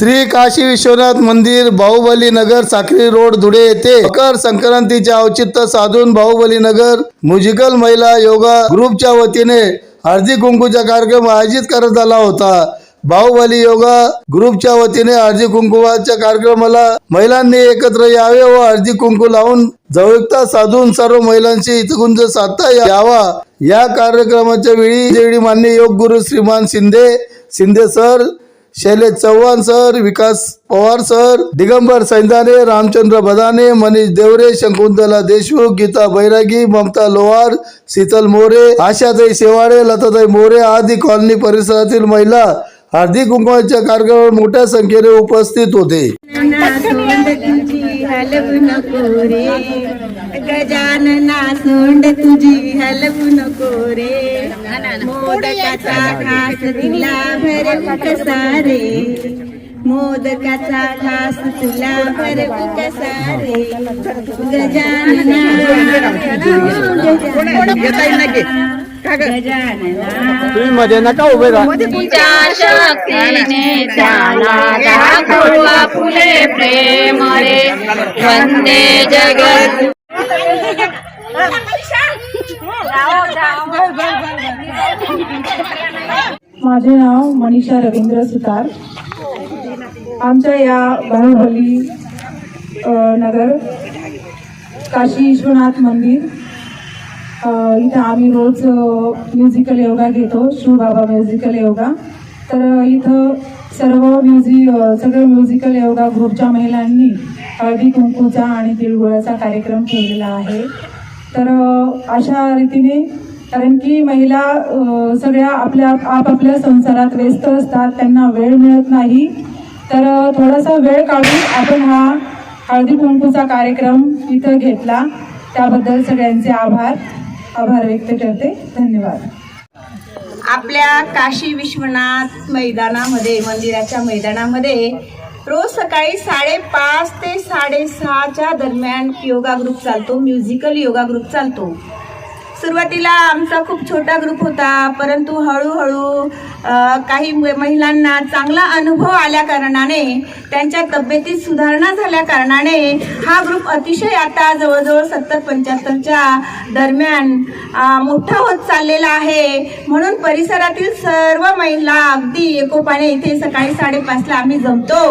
श्री काशी विश्वनाथ मंदिर बाहुबली नगर साखरी रोड धुळे येथे मकर संक्रांतीचे औचित्य साधून बाहुबली नगर म्युझिकल महिला योगा ग्रुपच्या वतीने हळदी कुंकूचा कार्यक्रम आयोजित करण्यात आला होता. बाहुबली योगा ग्रुपच्या वतीने हळदी कुंकुवाच्या कार्यक्रमाला महिलांनी एकत्र यावे व हळदी कुंकू लावून जवळता साधून सर्व महिलांशी हितगुंज साधता यावा. या कार्यक्रमाच्या वेळी वेळी मान्य योग गुरु Shriman Shinde Shinde sir Shailesh Chavan sir Vikas Pawar sir Digambar Saindane Ramchandra Badane Manish Deore Shakuntala Deshmukh Geeta Bairagi Mamta Lohar Sheetal More Ashatai Shevade Latatai More आदी कॉलनी परिसरातील महिला हार्दिक कुंकवाच्या कार्यक्रमावर मोठ्या संख्येने उपस्थित होते. हलवू नको रे. गजानना सोंड तुझी हलवू नको रे. मोदकाचा घास दिला भरवू कसा रे मोदकाचा घास तुला भरवू कसा रे गजानना गजानना तुम्ही मध्ये नका उभे राहा. तुझ्या शक्तीने त्याला दाखवा फुले प्रेम रे वंदे जगत। माझे नाव मनीषा रवींद्र सुतार. आमच्या या बाहुबली नगर काशी विश्वनाथ मंदिर इथं आम्ही रोज म्युझिकल योगा घेतो शिवबाबा म्युझिकल योगा. तर इथं सर्व म्युझिक सगळं म्युझिकल योगा ग्रुपच्या महिलांनी हळदी कुंकूचा आणि तिळगुळाचा कार्यक्रम ठेवलेला आहे. तर अशा रीतीने कारण की महिला सगळ्या आपल्या आपापल्या संसारात व्यस्त असतात त्यांना वेळ मिळत नाही. तर थोडासा वेळ काढून आपण हा हळदी कुंकूचा कार्यक्रम इथं घेतला. त्याबद्दल सगळ्यांचे आभार. आभार व्यक्त करते. धन्यवाद. आपल्या काशी विश्वनाथ मैदानामध्ये मंदिराच्या मैदानामध्ये रोज सकाळी साडेपाच ते साडेसहाच्या दरम्यान योगा ग्रुप चालतो म्युझिकल योगा ग्रुप चालतो. सुरुवातीला आमचा खूप छोटा ग्रुप होता परंतु हळूहळू काही महिलांना चांगला अनुभव आल्या कारणाने त्यांच्या तब्येतीत सुधारणा झाल्या कारणाने हा ग्रुप अतिशय आता जवळजवळ सत्तर पंच्याहत्तरच्या दरम्यान मोठा होत चाललेला आहे. म्हणून परिसरातील सर्व महिला अगदी एकोपाने इथे सकाळी साडेपाचला आम्ही जमतो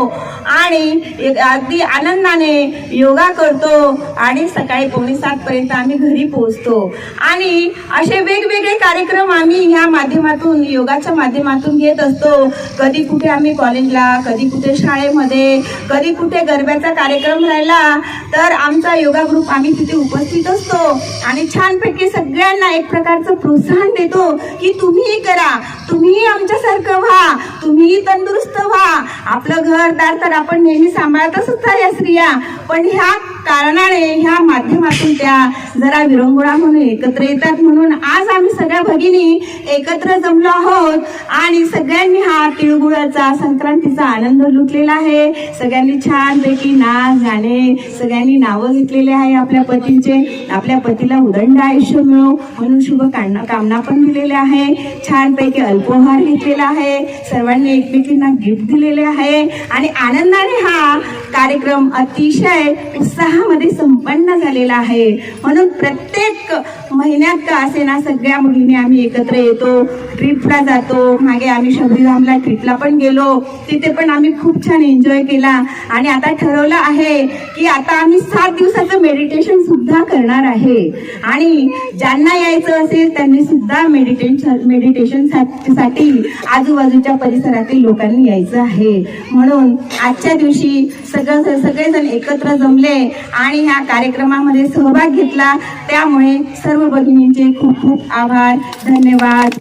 आणि अगदी आनंदाने योगा करतो आणि सकाळी पावणे सातपर्यंत आम्ही घरी पोहोचतो. आणि असे वेगवेगळे कार्यक्रम आम्ही ह्या माध्यमातून योगाच्या माध्यमातून घेत असतो. कधी कुठे आम्ही कॉलेजला कधी कुठे शाळेमध्ये कधी कुठे गरब्याचा कार्यक्रम राहिला तर आमचा योगा ग्रुप आम्ही तिथे उपस्थित असतो. आणि छानपैकी सगळ्यांना एक प्रकारचं प्रोत्साहन देतो की तुम्हीही करा तुम्हीही आमच्यासारखं व्हा तुम्हीही तंदुरुस्त व्हा. आपलं घरदार तर आपण नेहमी सांभाळतच असतात या स्त्रिया पण ह्या कारणाने ह्या माध्यमातून त्या जरा विरंगुळा म्हणून एकत्र येतात म्हणून आज आम्ही सगळ्या भगिनी एकत्र जमलो आहोत आणि सगळ्यांनी हा तिळगुळाचा संक्रांतीचा आनंद लुटलेला आहे. सगळ्यांनी छानपैकी नाच गाणे सगळ्यांनी नावं घेतलेले आहे आपल्या पतींचे. आपल्या पतीला उदंड आयुष्य मिळो म्हणून शुभ कामना कामना पण दिलेल्या आहे. छानपैकी अल्पोहार घेतलेला आहे. सर्वांनी एकमेकींना गिफ्ट दिलेले आहे. आणि आनंदाने हा कार्यक्रम अतिशय उत्साहामध्ये संपन्न झालेला आहे. म्हणून प्रत्येक महिन्यात का असे ना सगळ्या मुलीने आम्ही एकत्र येतो ट्रिपला जातो. मागे आम्ही शबरीधामला ट्रिपला पण गेलो. तिथे पण आम्ही खूप छान एन्जॉय केला. आणि आता ठरवलं आहे की आता आम्ही सात दिवसाचं मेडिटेशन सुद्धा करणार आहे. आणि ज्यांना यायचं असेल त्यांनी सुद्धा मेडिटेशन मेडिटेशनसाठी आजूबाजूच्या परिसरातील लोकांनी यायचं आहे. म्हणून आजच्या दिवशी सगळं सगळेजण एकत्र जमले आणि ह्या कार्यक्रमामध्ये सहभाग घेतला. त्यामुळे सर्व भगिनींचे खूप खूप आभार धन्यवाद